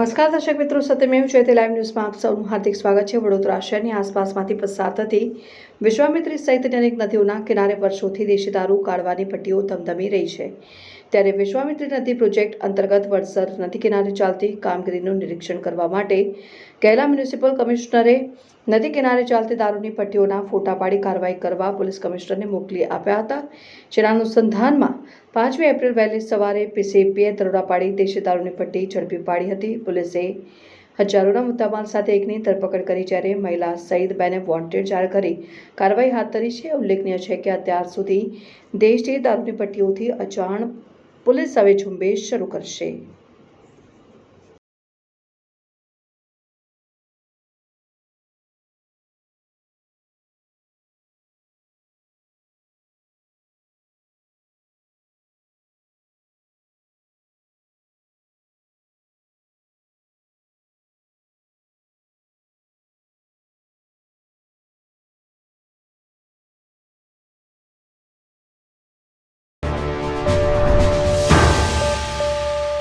નમસ્કાર દર્શક મિત્રો સત્યમેવ જયતે લાઈવ ન્યૂઝમાં આપ સૌનું હાર્દિક સ્વાગત છે. વડોદરા શહેરની આસપાસમાંથી પસાર થતી વિશ્વામિત્રી સહિત અનેક નદીઓના કિનારે વર્ષોથી દેશી દારૂ કાઢવાની પટ્ટીઓ ધમધમી રહી છે. ત્યારે વિશ્વામિત્રી નદી પ્રોજેક્ટ અંતર્ગત વડસર નદી કિનારે ચાલતી કામગીરીનું નિરીક્ષણ કરવા માટે ગયેલા મ્યુનિસિપલ કમિશનરે નદી કિનારે ચાલતી દારૂની પટ્ટીઓના ફોટા પાડી કાર્યવાહી કરવા પોલીસ કમિશનરને મોકલી આપ્યા હતા. જેના અનુસંધાનમાં પાંચમી એપ્રિલ વહેલી સવારે પીસીપીએ દરોડા પાડી દેશી દારૂની પટ્ટી ઝડપી પાડી હતી. પોલીસે હજારોના મુદ્દામાલ સાથે એકની ધરપકડ કરી જ્યારે મહિલા સઈદ બેને વોન્ટેડ જાહેર કરી કાર્યવાહી હાથ ધરી છે. ઉલ્લેખનીય છે કે અત્યાર સુધી દેશની દારૂની પટ્ટીઓથી અજાણ પોલીસ હવે ઝુંબેશ શરૂ કરશે.